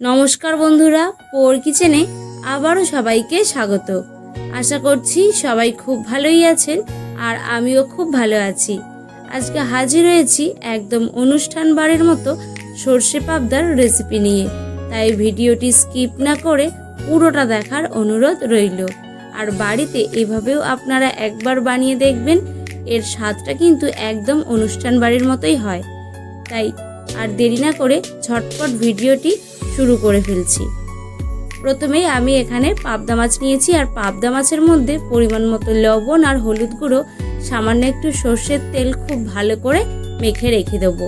নমস্কার বন্ধুরা, পোর কিচেনে আবারও সবাইকে স্বাগত। আশা করছি সবাই খুব ভালোই আছেন আর আমিও খুব ভালো আছি। আজকে হাজির হয়েছি একদম অনুষ্ঠান বাড়ির মতো সর্ষে পাবদার রেসিপি নিয়ে। তাই ভিডিওটি স্কিপ না করে পুরোটা দেখার অনুরোধ রইল। আর বাড়িতে এভাবেও আপনারা একবার বানিয়ে দেখবেন, এর স্বাদটা কিন্তু একদম অনুষ্ঠান বাড়ির মতোই হয়। তাই আর দেরি না করে ঝটপট ভিডিওটি শুরু করে ফেলছি। প্রথমেই আমি এখানে পাবদা মাছ নিয়েছি আর পাবদা মাছের মধ্যে পরিমাণ মতো লবণ আর হলুদ গুঁড়ো, সামান্য একটু সর্ষের তেল খুব ভালো করে মেখে রেখে দেবো।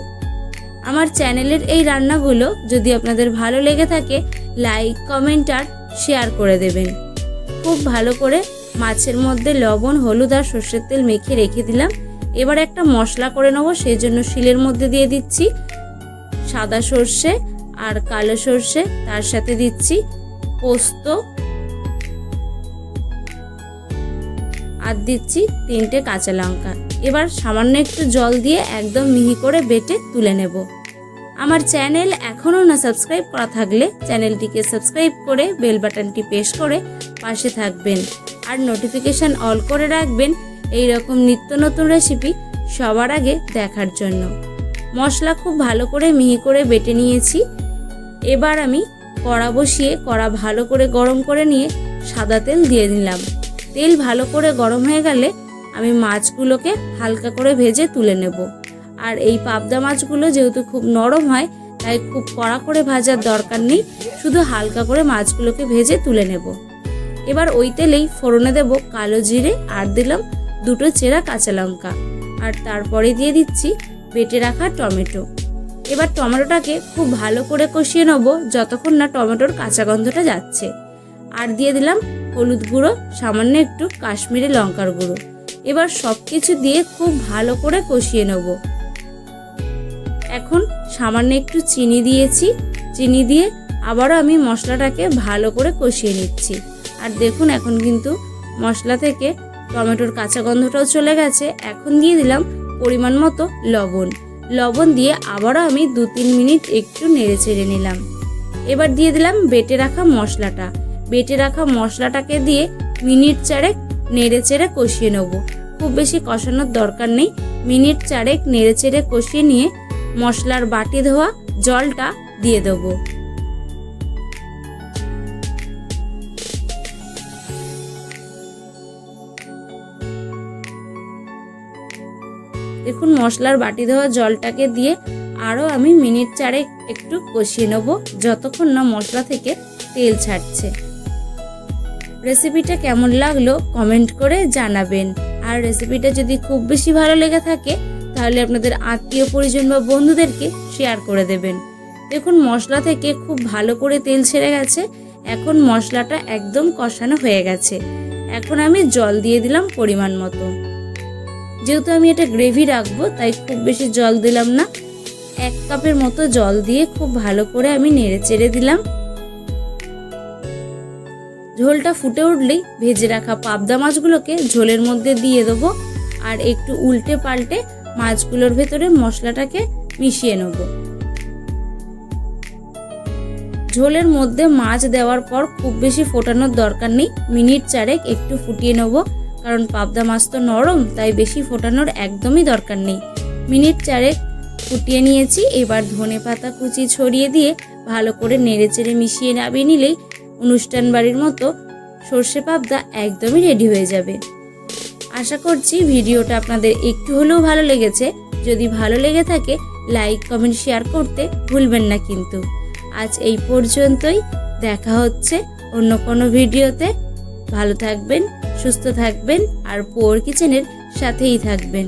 আমার চ্যানেলের এই রান্নাগুলো যদি আপনাদের ভালো লেগে থাকে, লাইক, কমেন্ট আর শেয়ার করে দেবেন। খুব ভালো করে মাছের মধ্যে লবণ, হলুদ আর সর্ষের তেল মেখে রেখে দিলাম। এবার একটা মশলা করে নেব, সেই জন্য শিলের মধ্যে দিয়ে দিচ্ছি সাদা সর্ষে আর কালো সর্ষে তার সাথে দিচ্ছি পোস্ত। আর দিচ্ছি তিনটে কাঁচা লঙ্কা। এবার সামান্য একটু জল দিয়ে একদম মিহি করে বেটে তুলে নেব। আমার চ্যানেল এখনও না সাবস্ক্রাইব করা থাকলে চ্যানেলটিকে সাবস্ক্রাইব করে বেল বাটনটি প্রেস করে পাশে থাকবেন। আর নোটিফিকেশান অল করে রাখবেন এই রকম নিত্য নতুন রেসিপি সবার আগে দেখার জন্য। মশলা খুব ভালো করে মিহি করে বেটে নিয়েছি। এবার আমি কড়া বসিয়ে কড়া ভালো করে গরম করে নিয়ে সাদা তেল দিয়ে দিলাম তেল ভালো করে গরম হয়ে গেলে আমি মাছগুলোকে হালকা করে ভেজে তুলে নেব। আর এই পাবদা মাছগুলো যেহেতু খুব নরম হয়, তাই খুব কড়া করে ভাজার দরকার নেই, শুধু হালকা করে মাছগুলোকে ভেজে তুলে নেব। এবার ওই তেলেই ফোড়নে দেব কালো জিরে আর দিলাম দুটো চেরা কাঁচা লঙ্কা। আর তারপরে দিয়ে দিচ্ছি বেটে রাখা টমেটো। এবার টমেটোটাকে খুব ভালো করে কষিয়ে নেব যতক্ষণ না টমেটোর কাঁচা গন্ধটা যাচ্ছে। আর দিয়ে দিলাম হলুদ গুঁড়ো, সামান্য একটু কাশ্মীরি লঙ্কার গুঁড়ো। এবার সব কিছু দিয়ে খুব ভালো করে কষিয়ে নেব। এখন সামান্য একটু চিনি দিয়েছি। চিনি দিয়ে আবারও আমি মশলাটাকে ভালো করে কষিয়ে নিচ্ছি। আর দেখুন এখন কিন্তু মশলা থেকে টমেটোর কাঁচা গন্ধটাও চলে গেছে। এখন দিয়ে দিলাম পরিমাণ মতো লবণ। লবণ দিয়ে আবারও আমি দু তিন মিনিট একটু নেড়ে ছেড়ে নিলাম। এবার দিয়ে দিলাম বেটে রাখা মশলাটা। বেটে রাখা মশলাটাকে দিয়ে মিনিট চারেক নেড়ে চেড়ে কষিয়ে নেব। খুব বেশি কষানোর দরকার নেই। মিনিট চারেক নেড়ে চেড়ে কষিয়ে নিয়ে মশলার বাটি ধোয়া জলটা দিয়ে দেবো। দেখুন, মশলার বাটি দেওয়া জলটাকে দিয়ে আরও আমি মিনিট চারেক একটু কষিয়ে নেব, যতক্ষণ না মশলা থেকে তেল ছাড়ছে। রেসিপিটা কেমন লাগল কমেন্ট করে জানাবেন। আর রেসিপিটা যদি খুব বেশি ভালো লেগে থাকে, তাহলে আপনাদের আত্মীয় পরিজন বা বন্ধুদেরকে শেয়ার করে দেবেন। দেখুন, মশলা থেকে খুব ভালো করে তেল ছেড়ে গেছে, এখন মশলাটা একদম কষানো হয়ে গেছে। এখন আমি জল দিয়ে দিলাম পরিমাণ মতো। যেহেতু আমি এটা গ্রেভি রাখব, তাই খুব বেশি জল দিলাম না। এক কাপের মতো জল দিয়ে খুব ভালো করে আমি নেড়ে চেড়ে দিলাম। ঝোলটা ফুটে উঠলেই ভেজে রাখা পাবদা মাছগুলোকে ঝোলের মধ্যে দিয়ে দেবো আর একটু উল্টে পাল্টে মাছগুলোর ভেতরে মশলাটাকে মিশিয়ে নেব। ঝোলের মধ্যে মাছ দেওয়ার পর খুব বেশি ফোটানোর দরকার নেই, মিনিট চারেক একটু ফুটিয়ে নেব। কারণ পাবদা মাছ তো নরম, তাই বেশি ফোটানোর একদমই দরকার নেই। মিনিট চারেক ফুটিয়ে নিয়েছি, এবার ধনে পাতা কুচি ছড়িয়ে দিয়ে ভালো করে নেড়ে চেড়ে মিশিয়ে নামিয়ে নিলেই অনুষ্ঠান বাড়ির মতো সর্ষে পাবদা একদমই রেডি হয়ে যাবে। আশা করছি ভিডিওটা আপনাদের একটু হলেও ভালো লেগেছে। যদি ভালো লেগে থাকে, লাইক, কমেন্ট, শেয়ার করতে ভুলবেন না কিন্তু। আজ এই পর্যন্তই, দেখা হচ্ছে অন্য কোনো ভিডিওতে। ভালো থাকবেন সুস্থ থাকবেন আর পোর কিচেনের সাথেই থাকবেন।